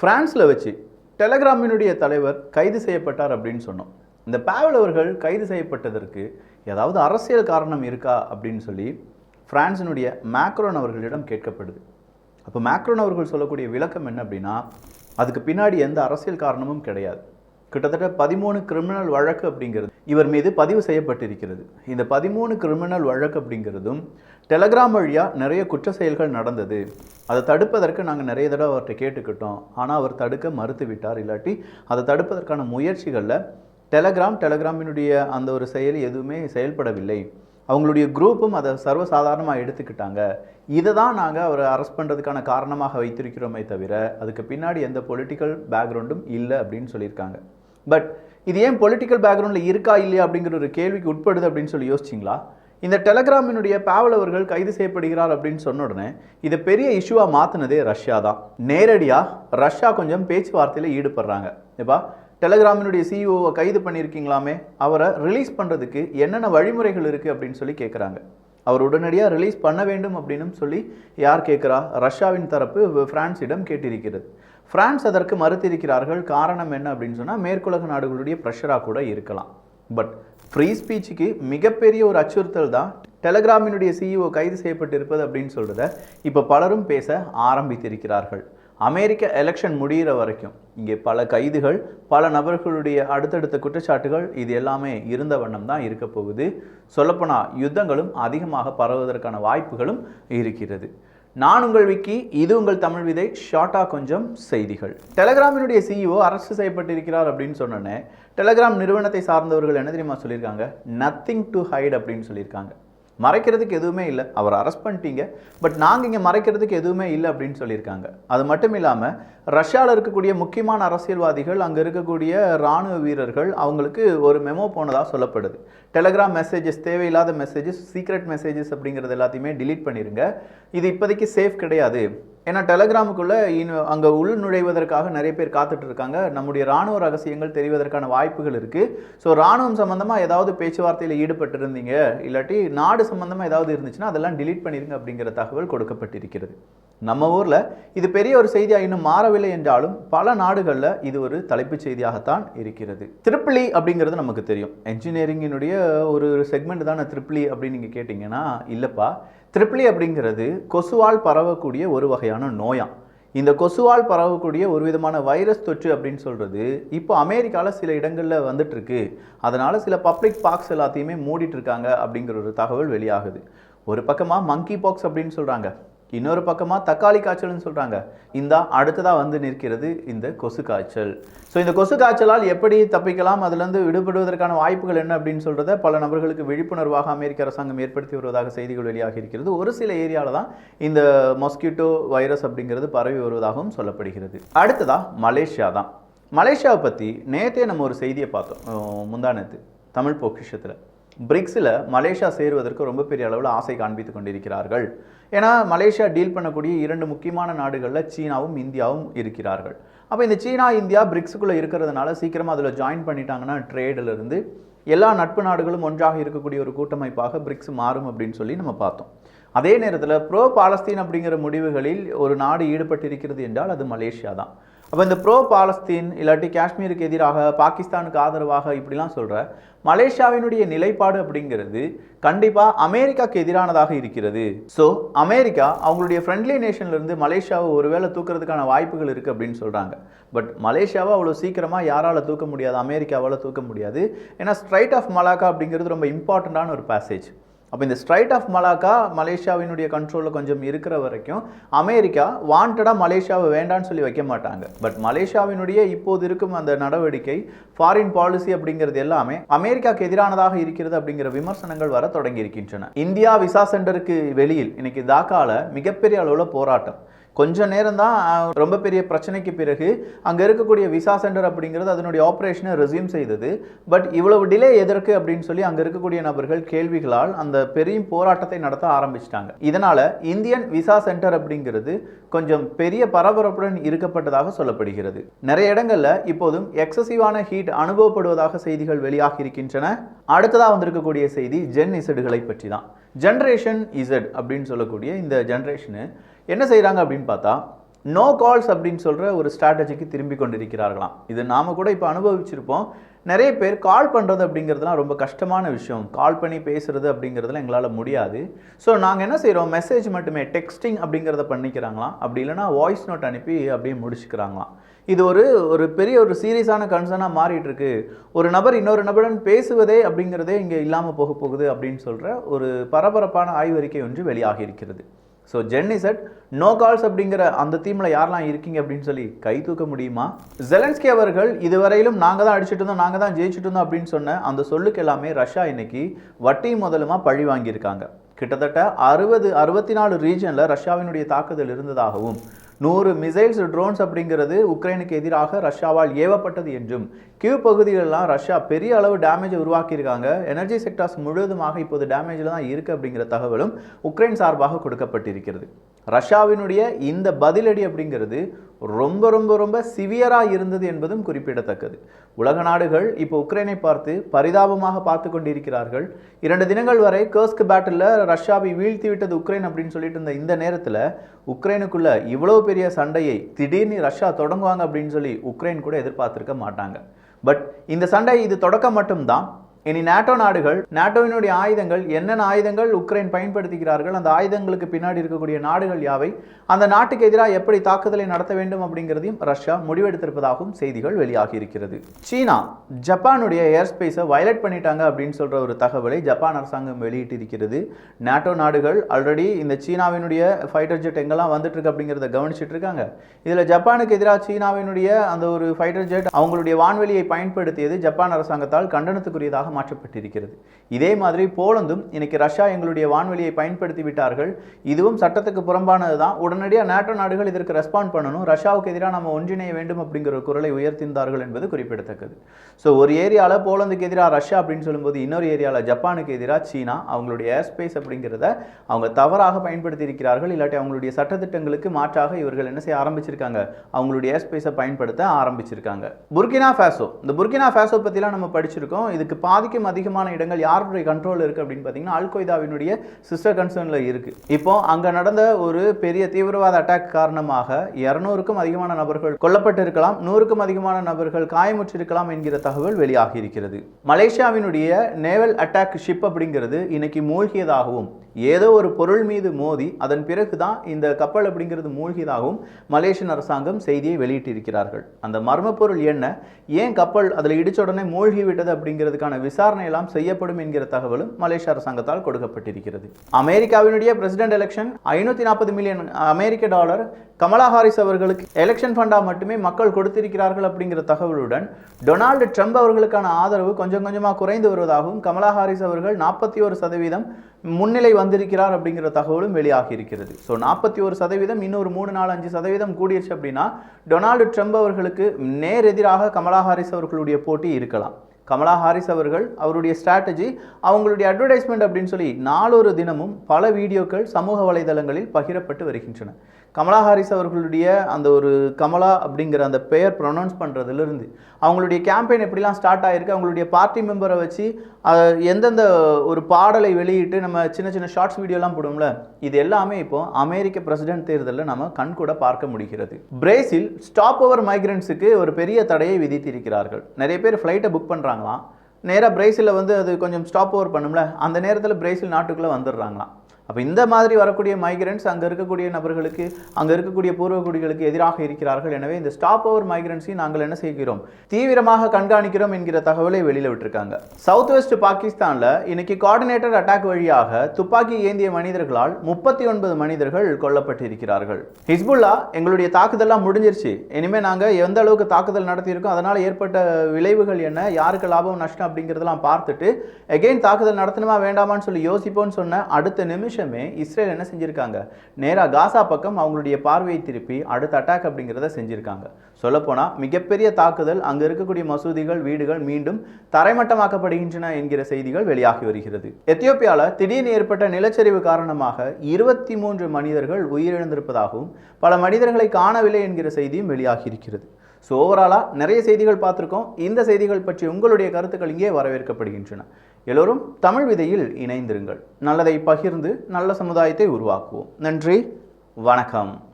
ஃப்ரான்ஸில் வச்சு டெலகிராமினுடைய தலைவர் கைது செய்யப்பட்டார் அப்படின்னு சொன்னோம். இந்த பாவல் அவர்கள் கைது செய்யப்பட்டதற்கு ஏதாவது அரசியல் காரணம் இருக்கா அப்படின்னு சொல்லி ஃப்ரான்ஸினுடைய மேக்ரோன் அவர்களிடம் கேட்கப்படுது. அப்போ மேக்ரோன் அவர்கள் சொல்லக்கூடிய விளக்கம் என்ன அப்படின்னா அதுக்கு பின்னாடி எந்த அரசியல் காரணமும் கிடையாது. கிட்டத்தட்ட பதிமூணு கிரிமினல் வழக்கு அப்படிங்கிறது இவர் மீது பதிவு செய்யப்பட்டிருக்கிறது. இந்த பதிமூணு கிரிமினல் வழக்கு அப்படிங்கிறதும் டெலகிராம் வழியாக நிறைய குற்ற செயல்கள் நடந்தது. அதை தடுப்பதற்கு நாங்கள் நிறைய தடவை அவர்கிட்ட கேட்டுக்கிட்டோம். ஆனால் அவர் தடுக்க மறுத்து விட்டார் இல்லாட்டி அதை தடுப்பதற்கான முயற்சிகளில் டெலகிராம் டெலகிராமினுடைய அந்த ஒரு செயல் எதுவுமே செயல்படவில்லை. அவங்களுடைய குரூப்பும் அதை சர்வசாதாரணமாக எடுத்துக்கிட்டாங்க. இதை தான் நாங்கள் அவரை அரெஸ்ட் பண்ணுறதுக்கான காரணமாக வைத்திருக்கிறோமே தவிர அதுக்கு பின்னாடி எந்த பொலிட்டிக்கல் பேக்ரவுண்டும் இல்லை அப்படின்னு சொல்லியிருக்காங்க. பட் இது ஏன் பொலிட்டிக்கல் பேக்ரவுண்டில் இருக்கா இல்லையா அப்படிங்கிற ஒரு கேள்விக்கு உட்படுது அப்படின்னு சொல்லி யோசிச்சிங்களா? இந்த டெலகிராமினுடைய பாவல் அவர்கள் கைது செய்யப்படுகிறார் அப்படின்னு சொன்ன உடனே இதை பெரிய இஷ்யூவாக மாற்றினதே ரஷ்யா தான். நேரடியாக ரஷ்யா கொஞ்சம் பேச்சுவார்த்தையில் ஈடுபடுறாங்க. இப்போ டெலகிராமினுடைய சிஇஓவை கைது பண்ணியிருக்கீங்களாமே? அவரை ரிலீஸ் பண்ணுறதுக்கு என்னென்ன வழிமுறைகள் இருக்குது அப்படின்னு சொல்லி கேட்குறாங்க அவர் உடனடியாக ரிலீஸ் பண்ண வேண்டும் அப்படின்னு சொல்லி யார் கேட்குறா? ரஷ்யாவின் தரப்பு பிரான்ஸிடம் கேட்டிருக்கிறது. பிரான்ஸ் அதற்கு மறுத்திருக்கிறார்கள். காரணம் என்ன அப்படின்னு சொன்னால் மேற்குலக நாடுகளுடைய ப்ரெஷராக கூட இருக்கலாம். பட் ஃப்ரீ ஸ்பீச்சுக்கு மிகப்பெரிய ஒரு அச்சுறுத்தல் தான் டெலகிராமினுடைய சிஇஓ கைது செய்யப்பட்டிருப்பது அப்படின்னு சொல்கிறத இப்போ பலரும் பேச ஆரம்பித்திருக்கிறார்கள். அமெரிக்க எலெக்ஷன் முடிகிற வரைக்கும் இங்கே பல கைதுகள் பல நபர்களுடைய அடுத்தடுத்த குற்றச்சாட்டுகள் இது எல்லாமே இருந்த வண்ணம் தான் இருக்க போகுது. சொல்லப்போனால் யுத்தங்களும் அதிகமாக பரவுவதற்கான வாய்ப்புகளும் இருக்கிறது. நான் உங்கள் விக்கி இது உங்கள் தமிழ் விதை ஷார்ட்டாக கொஞ்சம் செய்திகள். டெலகிராமினுடைய சிஇஓ அரெஸ்ட் செய்யப்பட்டிருக்கிறார் அப்படின்னு சொன்னோன்னே டெலகிராம் நிறுவனத்தை சார்ந்தவர்கள் என்ன தெரியுமா சொல்லியிருக்காங்க? நத்திங் டு ஹைட் அப்படின்னு சொல்லியிருக்காங்க. மறைக்கிறதுக்கு எதுவுமே இல்லை. அவர் அரெஸ்ட் பண்ணிட்டீங்க. பட் நாங்கள் இங்கே மறைக்கிறதுக்கு எதுவுமே இல்லை அப்படின்னு சொல்லியிருக்காங்க. அது மட்டும் இல்லாமல் ரஷ்யாவில் இருக்கக்கூடிய முக்கியமான அரசியல்வாதிகள் அங்கே இருக்கக்கூடிய இராணுவ வீரர்கள் அவங்களுக்கு ஒரு மெமோ போனதாக சொல்லப்படுது. டெலகிராம் மெசேஜஸ் தேவையில்லாத மெசேஜஸ் சீக்ரெட் மெசேஜஸ் அப்படிங்கிறது எல்லாத்தையுமே டிலீட் பண்ணிடுங்க இது இப்போதைக்கு சேஃப் கிடையாது. ஏன்னா டெலகிராமுக்குள்ளே இன்னும் அங்கே உள் நுழைவதற்காக நிறைய பேர் காத்துட்டு இருக்காங்க நம்முடைய ராணுவ ரகசியங்கள் தெரிவதற்கான வாய்ப்புகள் இருக்குது ஸோ ராணுவம் சம்மந்தமாக ஏதாவது பேச்சுவார்த்தையில் ஈடுபட்டிருந்தீங்க? இல்லாட்டி நாடு சம்மந்தமாக ஏதாவது இருந்துச்சுன்னா அதெல்லாம் டிலீட் பண்ணிருங்க அப்படிங்கிற தகவல் கொடுக்கப்பட்டிருக்கிறது. நம்ம ஊரில் இது பெரிய ஒரு செய்தியாக இன்னும் மாறவில்லை என்றாலும் பல நாடுகளில் இது ஒரு தலைப்புச் செய்தியாகத்தான் இருக்கிறது. த்ரிப்ளி e அப்படிங்கிறது நமக்கு தெரியும். என்ஜினியரிங்கினுடைய ஒரு செக்மெண்ட் தானே த்ரிப்ளி e அப்படின்னு நீங்கள் கேட்டிங்கன்னா இல்லைப்பா. திரிப்ளி அப்படிங்கிறது கொசுவால் பரவக்கூடிய ஒரு வகையான நோயாம் இந்த கொசுவால் பரவக்கூடிய ஒரு விதமான வைரஸ் தொற்று அப்படின்னு சொல்கிறது இப்போ அமெரிக்காவில் சில இடங்களில் வந்துட்டுருக்கு. அதனால் சில பப்ளிக் பார்க்ஸ் எல்லாத்தையுமே மூடிட்டு இருக்காங்க அப்படிங்கிற ஒரு தகவல் வெளியாகுது. ஒரு பக்கமாக மங்கி பாக்ஸ் அப்படின்னு சொல்கிறாங்க இன்னொரு பக்கமாக தக்காளி காய்ச்சல்னு சொல்கிறாங்க இந்த அடுத்ததாக வந்து நிற்கிறது இந்த கொசு காய்ச்சல். ஸோ இந்த கொசு காய்ச்சலால் எப்படி தப்பிக்கலாம்? அதுலேருந்து விடுபடுவதற்கான வாய்ப்புகள் என்ன அப்படின்னு சொல்கிறத பல நபர்களுக்கு விழிப்புணர்வாக அமெரிக்க அரசாங்கம் ஏற்படுத்தி வருவதாக செய்திகள் வெளியாகி இருக்கிறது. ஒரு சில ஏரியாவில் தான் இந்த மொஸ்கிட்டோ வைரஸ் அப்படிங்கிறது பரவி வருவதாகவும் சொல்லப்படுகிறது. அடுத்ததாக மலேசியா தான். மலேசியாவை பற்றி நேற்றே நம்ம ஒரு செய்தியை பார்த்தோம். முந்தானத்து தமிழ் பொக்கிஷத்தில். பிரிக்ஸில் மலேசியா சேருவதற்கு ரொம்ப பெரிய அளவில் ஆசை காண்பித்து கொண்டிருக்கிறார்கள். ஏன்னா மலேசியா டீல் பண்ணக்கூடிய இரண்டு முக்கியமான நாடுகளில் சீனாவும் இந்தியாவும் இருக்கிறார்கள். அப்போ இந்த சீனா இந்தியா பிரிக்ஸுக்குள்ளே இருக்கிறதுனால சீக்கிரமாக அதில் ஜாயின் பண்ணிட்டாங்கன்னா ட்ரேடில் இருந்து எல்லா நட்பு நாடுகளும் ஒன்றாக இருக்கக்கூடிய ஒரு கூட்டமைப்பாக பிரிக்ஸ் மாறும் அப்படின்னு சொல்லி நம்ம பார்த்தோம். அதே நேரத்தில் ப்ரோ பாலஸ்தீன் அப்படிங்கிற முடிவுகளில் ஒரு நாடு ஈடுபட்டிருக்கிறது என்றால் அது மலேசியா தான். அப்போ இந்த ப்ரோ பாலஸ்தீன் இல்லாட்டி காஷ்மீருக்கு எதிராக பாகிஸ்தானுக்கு ஆதரவாக இப்படிலாம் சொல்கிற மலேசியாவினுடைய நிலைப்பாடு அப்படிங்கிறது கண்டிப்பாக அமெரிக்காக்கு எதிரானதாக இருக்கிறது. ஸோ அமெரிக்கா அவங்களுடைய ஃப்ரெண்ட்லி நேஷன்லேருந்து மலேசியாவை ஒருவேளை தூக்குறதுக்கான வாய்ப்புகள் இருக்குது அப்படின்னு சொல்கிறாங்க பட் மலேசியாவை அவ்வளோ சீக்கிரமாக யாரால் தூக்க முடியாது அமெரிக்காவால் தூக்க முடியாது. ஏன்னா ஸ்ட்ரைட் ஆஃப் மலாக்கா அப்படிங்கிறது ரொம்ப இம்பார்ட்டண்ட்டான ஒரு பேசேஜ் அப்போ இந்த ஸ்ட்ரைட் ஆஃப் மலாக்கா மலேசியாவினுடைய கண்ட்ரோலில் கொஞ்சம் இருக்கிற வரைக்கும் அமெரிக்கா வாண்டடாக மலேசியாவை வேண்டான்னு சொல்லி வைக்க மாட்டாங்க. பட் மலேசியாவினுடைய இப்போது இருக்கும் அந்த நடவடிக்கை ஃபாரின் பாலிசி அப்படிங்கிறது எல்லாமே அமெரிக்காவுக்கு எதிரானதாக இருக்கிறது அப்படிங்கிற விமர்சனங்கள் வர தொடங்கி இருக்கின்றன இந்தியா விசா சென்டருக்கு வெளியில் இன்னைக்கு தாக்கால மிகப்பெரிய அளவில் போராட்டம். கொஞ்ச நேரம் தான் ரொம்ப பெரிய பிரச்சனைக்கு பிறகு அங்கே இருக்கக்கூடிய விசா சென்டர் அப்படிங்கிறது அதனுடைய ஆப்ரேஷனை ரெசியூம் செய்தது. பட் இவ்வளவு டிலே எதற்கு அப்படின்னு சொல்லி அங்கே இருக்கக்கூடிய நபர்கள் கேள்விகளால் அந்த பெரிய போராட்டத்தை நடத்த ஆரம்பிச்சிட்டாங்க. இதனால் இந்தியன் விசா சென்டர் அப்படிங்கிறது கொஞ்சம் பெரிய பரபரப்புடன் இருக்கப்பட்டதாக சொல்லப்படுகிறது. நிறைய இடங்களில் இப்போதும் எக்ஸசிவான ஹீட் அனுபவப்படுவதாக செய்திகள் வெளியாகி இருக்கின்றன. அடுத்ததாக வந்திருக்கக்கூடிய செய்தி ஜென் இசடுகளை பற்றி தான் ஜென்ரேஷன் இசட் அப்படின்னு சொல்லக்கூடிய இந்த ஜென்ரேஷனு என்ன செய்கிறாங்க அப்படின்னு பார்த்தா நோ கால்ஸ் அப்படின்னு சொல்கிற ஒரு ஸ்ட்ராட்டஜிக்கு திரும்பி கொண்டிருக்கிறார்களாம். இது நாம் கூட இப்போ அனுபவிச்சிருப்போம். நிறைய பேர் கால் பண்ணுறது அப்படிங்கிறதுலாம் ரொம்ப கஷ்டமான விஷயம். கால் பண்ணி பேசுகிறது அப்படிங்கிறதுலாம் எங்களால் முடியாது. ஸோ நாங்கள் என்ன செய்கிறோம் மெசேஜ் மட்டுமே டெக்ஸ்டிங் அப்படிங்கிறத பண்ணிக்கிறாங்களாம். அப்படி இல்லைனா வாய்ஸ் நோட் அனுப்பி அப்படியே முடிச்சுக்கிறாங்களாம். இது ஒரு ஒரு பெரிய ஒரு சீரியஸான கன்சர்னாக மாறிட்டு இருக்கு ஒரு நபர் இன்னொரு நபருடன் பேசுவதே அப்படிங்கிறதே இங்கே இல்லாமல் போக போகுது அப்படின்னு சொல்கிற ஒரு பரபரப்பான ஆய்வறிக்கை ஒன்று வெளியாகி இருக்கிறது so Jenny set no calls அப்படிங்கிற அந்த தீமில் யாரெல்லாம் இருக்கீங்க அப்படின்னு சொல்லி கை தூக்க முடியுமா? ஜெலன்ஸ்கி அவர்கள் இதுவரையிலும் நாங்கள் தான் அடிச்சிட்டு இருந்தோம் நாங்கள் தான் ஜெயிச்சிட்டு இருந்தோம் அப்படின்னு சொன்ன அந்த சொல்லுக்கு எல்லாமே ரஷ்யா இன்னைக்கு வட்டி முதலுமா பழி வாங்கியிருக்காங்க. கிட்டத்தட்ட அறுபது அறுபத்தி நாலு ரீஜனில் ரஷ்யாவினுடைய தாக்குதல் இருந்ததாகவும் நூறு மிசைல்ஸ் ட்ரோன்ஸ் அப்படிங்கிறது உக்ரைனுக்கு எதிராக ரஷ்யாவால் ஏவப்பட்டது என்றும் கியூ பகுதிகளெலாம் ரஷ்யா பெரிய அளவு டேமேஜை உருவாக்கியிருக்காங்க. எனர்ஜி செக்டார்ஸ் முழுவதுமாக இப்போது டேமேஜில் தான் இருக்குது அப்படிங்கிற தகவலும் உக்ரைன் சார்பாக கொடுக்கப்பட்டிருக்கிறது. ரஷ்யாவினுடைய இந்த பதிலடி அப்படிங்கிறது ரொம்ப ரொம்ப ரொம்ப சிவியராக இருந்தது என்பதும் குறிப்பிடத்தக்கது. உலக நாடுகள் இப்போ உக்ரைனை பார்த்து பரிதாபமாக பார்த்து கொண்டிருக்கிறார்கள். இரண்டு தினங்கள் வரை கர்ஸ்க் பேட்டில் ரஷ்யாவை வீழ்த்தி விட்டது உக்ரைன் அப்படின்னு சொல்லிட்டு இருந்த இந்த நேரத்தில் உக்ரைனுக்குள்ள இவ்வளோ பெரிய சண்டையை திடீர்னு ரஷ்யா தொடங்குவாங்க அப்படின்னு சொல்லி உக்ரைன் கூட எதிர்பார்த்திருக்க மாட்டாங்க. பட் இந்த சண்டை இது தொடக்கம் மட்டும்தான். இனி நாட்டோ நாடுகள் நாட்டோவினுடைய ஆயுதங்கள் என்னென்ன ஆயுதங்கள் உக்ரைன் பயன்படுத்துகிறார்கள் அந்த ஆயுதங்களுக்கு பின்னாடி இருக்கக்கூடிய நாடுகள் யாவை அந்த நாட்டுக்கு எதிராக எப்படி தாக்குதலை நடத்த வேண்டும் அப்படிங்கிறதையும் ரஷ்யா முடிவெடுத்திருப்பதாகவும் செய்திகள் வெளியாகி இருக்கிறது சீனா ஜப்பானுடைய ஏர் ஸ்பேஸை பண்ணிட்டாங்க அப்படின்னு சொல்ற ஒரு தகவலை ஜப்பான் அரசாங்கம் வெளியிட்டிருக்கிறது. நாட்டோ நாடுகள் ஆல்ரெடி இந்த சீனாவினுடைய ஃபைட்டர் ஜெட் எங்கெல்லாம் வந்துட்டு இருக்கு அப்படிங்கிறத கவனிச்சிட்டு இருக்காங்க. இதில் ஜப்பானுக்கு எதிராக சீனாவினுடைய அந்த ஒரு ஃபைட்டர் ஜெட் அவங்களுடைய வான்வெளியை பயன்படுத்தியது ஜப்பான் அரசாங்கத்தால் கண்டனத்துக்குரியதாக மாற்றப்பட்டிருக்கிறது. இதே மாதிரி போலந்தும் இன்னைக்கு ரஷ்யா எங்களுடைய வான்வெளியை பயன்படுத்தி விட்டார்கள். இதுவும் சட்டத்துக்கு புறம்பானது தான். உடனடியாக நேட்டோ நாடுகள் இதற்கு ரெஸ்பாண்ட் பண்ணணும். ரஷ்யாவுக்கு எதிராக நம்ம ஒன்றிணைய வேண்டும் அப்படிங்கிற ஒரு குரலை உயர்த்தியிருந்தார்கள் என்பது குறிப்பிடத்தக்கது. ஸோ ஒரு ஏரியாவில் போலந்துக்கு எதிராக ரஷ்யா அப்படின்னு சொல்லும்போது இன்னொரு ஏரியாவில் ஜப்பானுக்கு எதிராக சீனா அவங்களுடைய ஏர் ஸ்பேஸ் அப்படிங்கிறத அவங்க தவறாக பயன்படுத்தி இருக்கிறார்கள் இல்லாட்டி அவங்களுடைய சட்டத்திட்டங்களுக்கு மாற்றாக இவர்கள் என்ன செய்ய ஆரம்பிச்சிருக்காங்க? அவங்களுடைய ஏர் ஸ்பேஸை பயன்படுத்த ஆரம்பிச்சிருக்காங்க. Burkina Faso. இந்த புர்கினா ஃபேசோ பற்றிலாம் நம்ம படிச்சிருக்கோம். இதுக்கு பாதி பாதிக்கும் அதிகமான இடங்கள் யாருடைய கண்ட்ரோல் இருக்குது அப்படின்னு பார்த்தீங்கன்னா அல்கொய்தாவினுடைய சிஸ்டர் கன்சர்னில் இருக்குது இப்போ அங்கே நடந்த ஒரு பெரிய தீவிரவாத அட்டாக் காரணமாக இரநூறுக்கும் அதிகமான நபர்கள் கொல்லப்பட்டிருக்கலாம் நூறுக்கும் அதிகமான நபர்கள் காயமுற்றிருக்கலாம் என்கிற தகவல் வெளியாகி இருக்கிறது மலேசியாவினுடைய நேவல் அட்டாக் ஷிப் அப்படிங்கிறது இன்னைக்கு மூழ்கியதாகவும் ஏதோ ஒரு பொருள் மீது மோதி அதன் பிறகு தான் இந்த கப்பல் அப்படிங்கிறது மூழ்கியதாகவும் மலேசியன் அரசாங்கம் செய்தியை வெளியிட்டிருக்கிறார்கள். அந்த மர்ம பொருள் என்ன? ஏன் கப்பல் அதில் இடிச்ச உடனே மூழ்கிவிட்டது அப்படிங்கிறதுக்கான விசாரணை எல்லாம் செய்யப்படும் என்கிற தகவலும் மலேசிய அரசாங்கத்தால் கொடுக்கப்பட்டிருக்கிறது. அமெரிக்காவினுடைய பிரசிடென்ட் எலெக்ஷன் ஐநூற்றி நாற்பது million American dollar Kamala Harris அவர்களுக்கு எலெக்ஷன் ஃபண்டாக மட்டுமே மக்கள் கொடுத்திருக்கிறார்கள் அப்படிங்கிற தகவலுடன் டொனால்டு ட்ரம்ப் அவர்களுக்கான ஆதரவு கொஞ்சம் கொஞ்சமாக குறைந்து வருவதாகவும் கமலா ஹாரிஸ் அவர்கள் நாற்பத்தி ஒரு சதவீதம் முன்னிலை வந்திருக்கிறார் அப்படிங்கிற தகவலும் வெளியாகி இருக்கிறது. ஸோ நாற்பத்தி ஒரு சதவீதம் இன்னொரு மூணு நாலு அஞ்சு சதவீதம் கூடிருச்சு அப்படின்னா டொனால்டு ட்ரம்ப் அவர்களுக்கு நேரெதிராக கமலா ஹாரிஸ் அவர்களுடைய போட்டி இருக்கலாம். கமலா ஹாரிஸ் அவர்கள் அவருடைய ஸ்ட்ராட்டஜி அவங்களுடைய அட்வர்டைஸ்மெண்ட் அப்படின்னு சொல்லி நாளொரு தினமும் பல வீடியோக்கள் சமூக வலைதளங்களில் பகிரப்பட்டு வருகின்றன. கமலா ஹாரிஸ் அவர்களுடைய அந்த ஒரு கமலா அப்படிங்கிற அந்த பெயர் ப்ரொனவுன்ஸ் பண்ணுறதுலேருந்து அவங்களுடைய கேம்பெயின் எப்படிலாம் ஸ்டார்ட் ஆகிருக்கு அவங்களுடைய பார்ட்டி மெம்பரை வச்சு எந்தெந்த ஒரு பாடலை வெளியிட்டு நம்ம சின்ன சின்ன ஷார்ட்ஸ் வீடியோலாம் போடுவோம்ல இது எல்லாமே இப்போ அமெரிக்க பிரசிடென்ட் தேர்தலில் நம்ம கண்கூட பார்க்க முடிகிறது. பிரேசில் ஸ்டாப் ஓவர் மைக்ரன்ஸுக்கு ஒரு பெரிய தடையை விதித்திருக்கிறார்கள். நிறைய பேர் ஃப்ளைட்டை புக் பண்ணுறாங்க பண்ணுறாங்களாம் நேராக பிரேசிலில் வந்து அது கொஞ்சம் ஸ்டாப் ஓவர் பண்ணும்ல அந்த நேரத்தில் பிரேசில் நாட்டுக்குள்ளே வந்துடுறாங்களாம். அப்போ இந்த மாதிரி வரக்கூடிய மைக்ரன்ஸ் அங்கே இருக்கக்கூடிய நபர்களுக்கு அங்கே இருக்கக்கூடிய பூர்வகுடிகளுக்கு எதிராக இருக்கிறார்கள் எனவே இந்த ஸ்டாப் ஓவர் மைக்ரன்ஸையும் நாங்கள் என்ன செய்கிறோம்? தீவிரமாக கண்காணிக்கிறோம் என்கிற தகவலை வெளியில் விட்டுருக்காங்க. சவுத் வெஸ்ட் பாகிஸ்தானில் இன்னைக்கு கோஆர்டினேட்டர் அட்டாக் வழியாக துப்பாக்கி ஏந்திய மனிதர்களால் முப்பத்தி ஒன்பது மனிதர்கள் கொல்லப்பட்டிருக்கிறார்கள். ஹிஸ்புல்லா எங்களுடைய தாக்குதல்லாம் முடிஞ்சிருச்சு. இனிமேல் நாங்கள் எந்த அளவுக்கு தாக்குதல் நடத்தியிருக்கோம் அதனால் ஏற்பட்ட விளைவுகள் என்ன யாருக்கு லாபம் நஷ்டம் அப்படிங்கிறதெல்லாம் பார்த்துட்டு எகெயின் தாக்குதல் நடத்தணுமா வேண்டாமான்னு சொல்லி யோசிப்போன்னு சொன்ன அடுத்த நிமிஷம் நிமிஷமே இஸ்ரேல் என்ன செஞ்சுருக்காங்க? நேராக காசா பக்கம் அவங்களுடைய பார்வையை திருப்பி அடுத்த அட்டாக் அப்படிங்கிறத செஞ்சுருக்காங்க. சொல்லப்போனால் மிகப்பெரிய தாக்குதல் அங்கே இருக்கக்கூடிய மசூதிகள் வீடுகள் மீண்டும் தரைமட்டமாக்கப்படுகின்றன என்கிற செய்திகள் வெளியாகி வருகிறது. எத்தியோப்பியாவில் திடீர்னு ஏற்பட்ட நிலச்சரிவு காரணமாக இருபத்தி மூன்று மனிதர்கள் உயிரிழந்திருப்பதாகவும் பல மனிதர்களை காணவில்லை என்கிற செய்தியும் வெளியாகி இருக்கிறது. ஸோ ஓவராலாக நிறைய செய்திகள் பார்த்துருக்கோம். இந்த செய்திகள் பற்றி உங்களுடைய கருத்துக்கள் இங்கே வரவேற்கப்படுகின்றன. எல்லோரும் தமிழ் விதையில் இணைந்திருங்கள். நல்லதை பகிர்ந்து நல்ல சமுதாயத்தை உருவாக்குவோம். நன்றி. வணக்கம்.